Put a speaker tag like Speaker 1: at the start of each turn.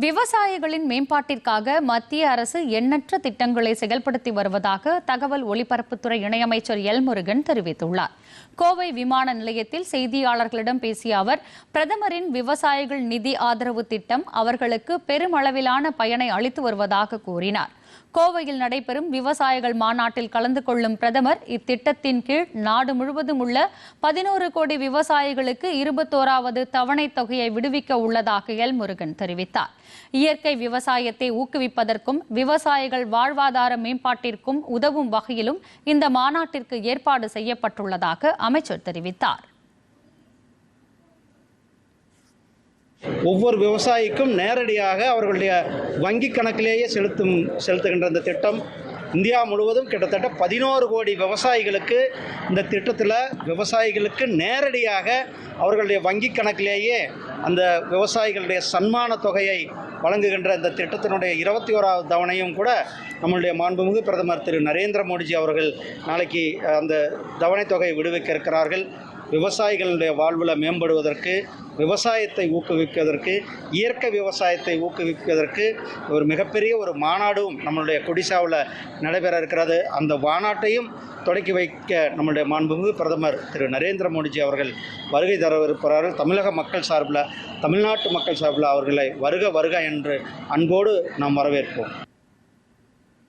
Speaker 1: விவசாயிகளின் மேம்பாட்டிற்காக மத்திய அரசு எண்ணற்ற திட்டங்களை செயல்படுத்தி வருவதாக தகவல் ஒலிபரப்புத்துறை இணையமைச்சர் எல் முருகன் தெரிவித்துள்ளார். கோவை விமான நிலையத்தில் செய்தியாளர்களிடம் பேசிய அவர் பிரதமரின் விவசாயிகள் நிதி ஆதரவு திட்டம் அவர்களுக்கு பெருமளவிலான பயனை அளித்து வருவதாக கூறினார். கோவையில் நடைபெறும் விவசாயிகள் மாநாட்டில் கலந்து கொள்ளும் பிரதமர் இத்திட்டத்தின் கீழ் நாடு முழுவதும் உள்ள பதினோரு கோடி விவசாயிகளுக்கு இருபத்தோராவது தவணைத் தொகையை விடுவிக்க உள்ளதாக எல் முருகன் தெரிவித்தார். இயற்கை விவசாயத்தை ஊக்குவிப்பதற்கும் விவசாயிகள் வாழ்வாதார மேம்பாட்டிற்கும் உதவும் வகையிலும் இந்த மாநாட்டிற்கு ஏற்பாடு செய்யப்பட்டுள்ளதாக அமைச்சர் தெரிவித்தார்.
Speaker 2: ஒவ்வொரு விவசாயிக்கும் நேரடியாக அவர்களுடைய வங்கி கணக்கிலேயே செலுத்தும் செலுத்துகின்ற இந்த திட்டம். இந்தியா முழுவதும் கிட்டத்தட்ட பதினோரு கோடி விவசாயிகளுக்கு இந்த திட்டத்தில் விவசாயிகளுக்கு நேரடியாக அவர்களுடைய வங்கி கணக்கிலேயே அந்த விவசாயிகளுடைய சன்மான தொகையை வழங்குகின்ற இந்த திட்டத்தினுடைய இருபத்தி ஓராவது தவணையும் கூட நம்மளுடைய மாண்புமிகு பிரதமர் திரு நரேந்திர மோடிஜி அவர்கள் நாளைக்கு அந்த தவணைத் தொகையை விடுவிக்க இருக்கிறார்கள். விவசாயிகளுடைய வாழ்வில் மேம்படுவதற்கு விவசாயத்தை ஊக்குவிப்பதற்கு இயற்கை விவசாயத்தை ஊக்குவிப்பதற்கு ஒரு மிகப்பெரிய ஒரு மாநாடும் நம்மளுடைய கொடிசாவில் நடைபெற இருக்கிறது. அந்த மாநாட்டையும் தொடக்கி வைக்க நம்மளுடைய மாண்புமிகு பிரதமர் திரு நரேந்திர மோடிஜி அவர்கள் வருகை தரவிருப்பார்கள் தமிழக மக்கள் சார்பில் தமிழ்நாட்டு மக்கள் சார்பில் அவர்களை வருக வருக என்று அன்போடு நாம் வரவேற்போம்.